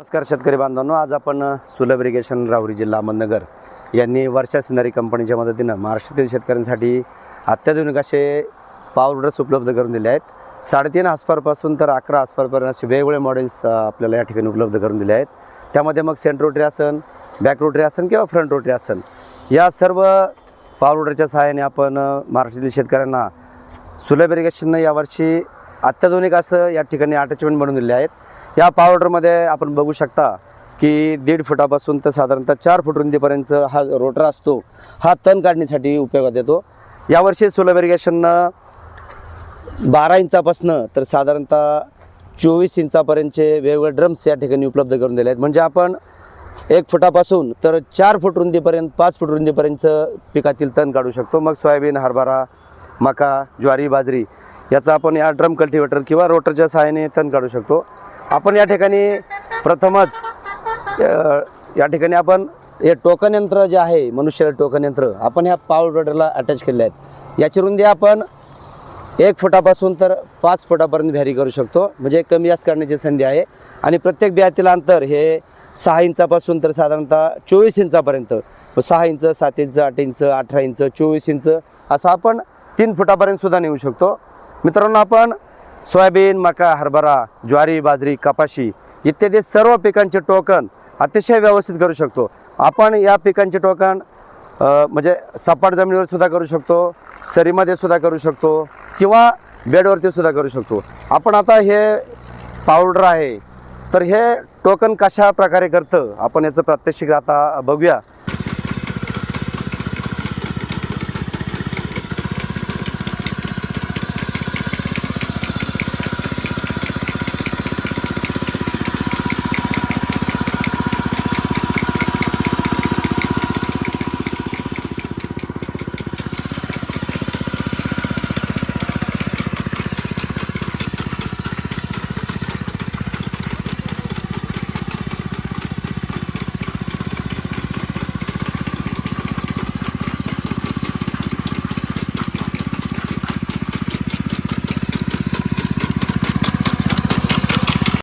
नमस्कार शेतकरी बांधवांनो आज आपण सुलभ इरिगेशन राहुरी जिल्हा अहमदनगर यांनी वर्षा सिनारी कंपनीच्या मदतीनं महाराष्ट्रातील शेतकऱ्यांसाठी अत्याधुनिक असे पावडर्स उपलब्ध करून दिले आहेत. साडेतीन आसपारपासून तर अकरा आसपारपर्यंत असे वेगवेगळे मॉडेल्स आपल्याला या ठिकाणी उपलब्ध करून दिले आहेत. त्यामध्ये मग सेंट रोटरी आसन बॅक रोटरी आसन किंवा फ्रंट रोटरी आसन या सर्व पावडरच्या सहाय्याने आपण महाराष्ट्रातील शेतकऱ्यांना सुलभ इरिगेशननं यावर्षी अत्याधुनिक असं या ठिकाणी अटॅचमेंट बनवून दिले आहेत. या पावडरमध्ये आपण बघू शकता की दीड फुटापासून तर साधारणतः चार फूट रुंदीपर्यंत हा रोटर असतो. हा तण काढण्यासाठी उपयोगात येतो. यावर्षी सोलर इरिगेशननं बारा इंचापासनं तर साधारणतः चोवीस इंचापर्यंतचे वेगवेगळे ड्रम्स या ठिकाणी उपलब्ध करून दिले आहेत. म्हणजे आपण एक फुटापासून तर चार फूट रुंदीपर्यंत पाच फूट रुंदीपर्यंत पिकातील तण काढू शकतो. मग सोयाबीन हरभरा मका ज्वारी बाजरी याचा आपण या ड्रम कल्टिवेटर किंवा रोटरच्या सहाय्याने तण काढू शकतो. आपण या ठिकाणी प्रथमच या ठिकाणी आपण हे टोकन यंत्र जे आहे मनुष्य टोकन यंत्र आपण ह्या पावर पावडरला अटॅच केले आहेत. याची रुंदी आपण एक फुटापासून तर पाच फुटापर्यंत व्हॅरी करू शकतो. म्हणजे कमी जास्त करण्याची संधी आहे. आणि प्रत्येक बियातील अंतर हे सहा इंचापासून तर साधारणतः चोवीस इंचापर्यंत. सहा इंच सात इंच आठ इंच अठरा इंच चोवीस इंच असं आपण तीन फुटापर्यंत सुद्धा नेऊ शकतो. मित्रांनो आपण सोयाबीन मका हरभरा ज्वारी बाजरी कपाशी इत्यादी सर्व पिकांचे टोकन अतिशय व्यवस्थित करू शकतो. आपण या पिकांचे टोकन म्हणजे सपाट जमिनीवर सुद्धा करू शकतो सरीमध्ये सुद्धा करू शकतो किंवा बेडवरती सुद्धा करू शकतो. आपण आता हे पावडर आहे तर हे टोकन कशा प्रकारे करतं? आपण याचं प्रात्यक्षिक आता बघूया.